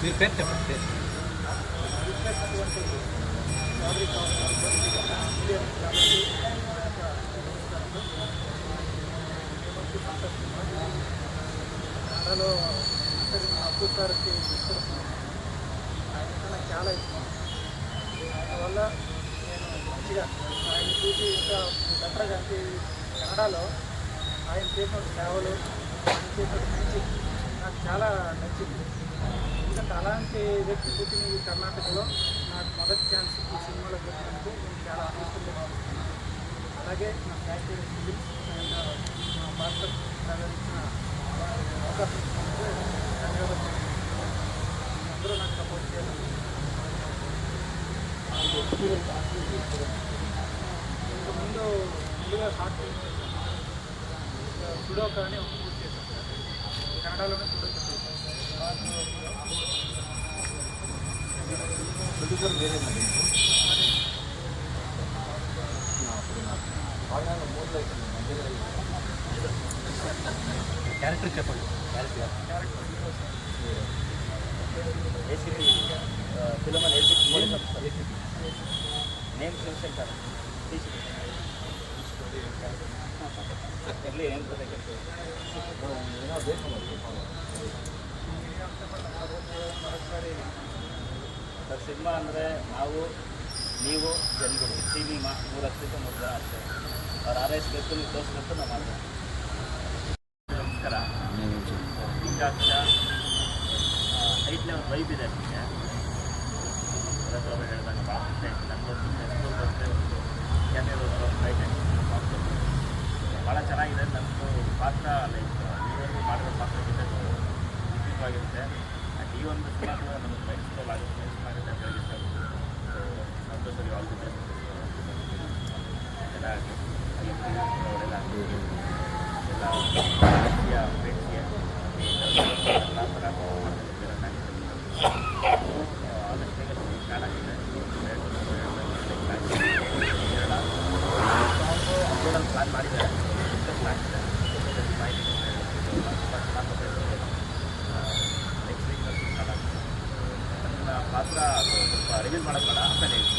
మీరు పేరు చెప్పండి పేరు చేసినటువంటి చౌదరి సార్కి ఆయన నాకు చాలా ఇష్టం ఆయన వల్ల నేను మంచిగా ఆయన చూసి ఇంకా బెటర్గా అంటే కన్నడలో ఆయన చేసిన సేవలు ఆయన చేసిన మంచి నాకు చాలా నచ్చింది ఎందుకంటే అలాంటి వ్యక్తి పుట్టిన ఈ కర్ణాటకలో నాకు మొదటి ఛాన్స్ ఈ సినిమాలో పెట్టినందుకు నేను చాలా అదృష్టంగా అలాగే నా ఫ్యాక్టరీ ఫిలిప్స్ అండ్ మా పాత్ర ఇచ్చిన అవకాశం ధన్యవాదాలు అందరూ నాకు సపోర్ట్ చేయాలి ఇంతకు ముందు ముందుగా షార్ట్ ఫిల్మ్ చేశాను సుడో కానీ ఒక పూర్తి చేశాను. సార్ కన్నడలోనే సుడో చేశాను ప్రొడ్యూసర్ వేరే మరి క్యారెక్టర్ చెప్పండి. Character A C P. పిల్లమని A C P police officer A C P name Shivashankar ఎల్లి ఏం దగ్గర ಸಿನಿಮಾ ಅಂದರೆ ನಾವು, ನೀವು, ಜನಗಳು, ಸಿನಿಮಾ, ಮೂರು ಹತ್ತಕ್ಕೆ ಮೂರು ಜನ ಅಷ್ಟೇ. ಅವ್ರು ಆರೈಸಬೇಕು ನೀವು ತೋರಿಸ್ಬೇಕು ನಾವು ಮಾಡ್ಬೇಕು ನಮಸ್ಕಾರ ಈಗ ಹೈಟ್ಲೆ ಒಂದು ವೈಬ್ ಇದೆ ನಿಮಗೆ. ಹೇಳಿದಾಗ ಭಾಳ ಖುಷಿ ಆಯ್ತು. ನನಗೊಂದು ಸ್ಕೂಲ್ ಬರುತ್ತೆ ಭಾಳ ಚೆನ್ನಾಗಿದೆ ನಮ್ಮದು ಪಾತ್ರ ಲೈಕ್ ನೀವೇ ಮಾಡಿರೋ ಪಾತ್ರ ಜೊತೆ ವಿಭಿನ್ನವಾಗಿರುತ್ತೆ ಆ್ಯಂಡ್ ಈ ಒಂದು ಸಿನಿಮಾ ಕೂಡ ನಮಗೆ ಮೈಸೂರಲ್ಲಿ ಆಗುತ್ತೆ ಮೈಸೂರು ಆಗುತ್ತೆ ಅಂತ ಹೇಳಿ ಸೊ ಸಂತೋಷವಾಗಿ ಆಲ್ ದಿ ಬೆಸ್ಟ್ ಎಲ್ಲ ಆಗಲಿ ಅವರೆಲ್ಲ ಎಲ್ಲ ರಾಜಕೀಯ ಪ್ರೇಕ್ಷಿಗೆ ಎಲ್ಲ ಥರ ಆದಷ್ಟು ಬೇಗ ಸ್ಟಾರ್ಟ್ ಆಗಿದೆ ಅಪ್ಲೋಡಲ್ಲಿ ಪ್ಲಾನ್ ಮಾಡಿದ್ದಾರೆ ನನ್ನ ಪಾತ್ರ ಅದು ಸ್ವಲ್ಪ